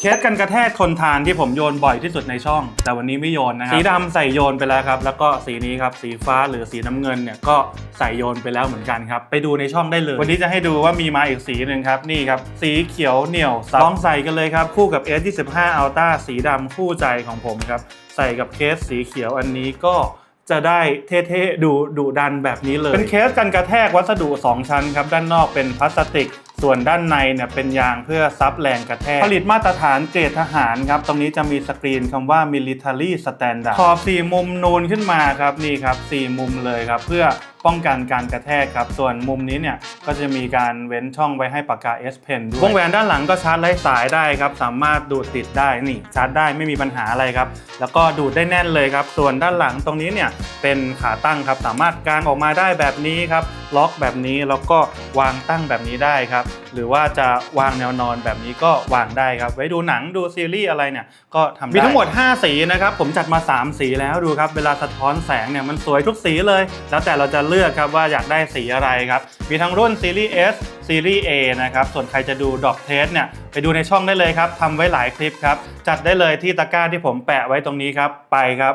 เคสกันกระแทกทนทานที่ผมโยนบ่อยที่สุดในช่อง แต่วันนี้ไม่โยนนะครับสีดำใส่โยนไปแล้วครับแล้วก็สีนี้ครับสีฟ้าหรือสีน้ำเงินเนี่ยก็ใส่โยนไปแล้วเหมือนกันครับไปดูในช่องได้เลย วันนี้จะให้ดูว่ามีมาอีกสีหนึ่งครับนี่ครับสีเขียวเหนียวลองใส่กันเลยครับคู่กับ S25 Ultra สีดำคู่ใจของผมครับใส่กับเคสสีเขียวอันนี้ก็จะได้เท่ๆดูดุดันแบบนี้เลย เป็นเคสกันกระแทกวัสดุ 2 ชั้นครับด้านนอกเป็นพลาสติก ส่วนด้านในเนี่ยเป็นยางเพื่อซับแรงกระแทก ผลิตมาตรฐานเกรดทหารครับ ตรงนี้จะมีสกรีนคำว่า military standard ขอบสี่มุมนูนขึ้นมาครับนี่ครับสี่มุมเลยครับเพื่อป้องกันการกระแทกครับ ส่วนมุมนี้เนี่ยก็จะมีการเว้นช่องไว้ให้ปากกา S Pen ด้วยวงแหวนด้านหลังก็ชาร์จไร้สายได้ครับ สามารถดูดติดได้นี่ชาร์จได้ไม่มีปัญหาอะไรครับ แล้วก็ดูดได้แน่นเลยครับ ส่วนด้านหลังตรงนี้เนี่ยเป็นขาตั้งครับสามารถกางออกมาได้แบบนี้ครับล็อกแบบนี้แล้วก็วางตั้งแบบนี้ได้ครับหรือว่าจะวางแนวนอนแบบนี้ก็วางได้ครับ ไว้ดูหนังดูซีรีส์อะไรเนี่ยก็ทำได้มีทั้งหมด 5 สีนะครับ ผมจัดมา 3 สีแล้วดูครับเวลาสะท้อนแสงเนี่ยมันสวยทุกสีเลย แล้วแต่เราจะเลือกครับว่าอยากได้สีอะไรครับ มีทั้งรุ่นซีรีส์ S ซีรีส์ A นะครับ ส่วนใครจะดูดอกเทสเนี่ยไปดูในช่องได้เลยครับทำไว้หลายคลิปครับ จัดได้เลยที่ตะกร้าที่ผมแปะไว้ตรงนี้ครับไปครับ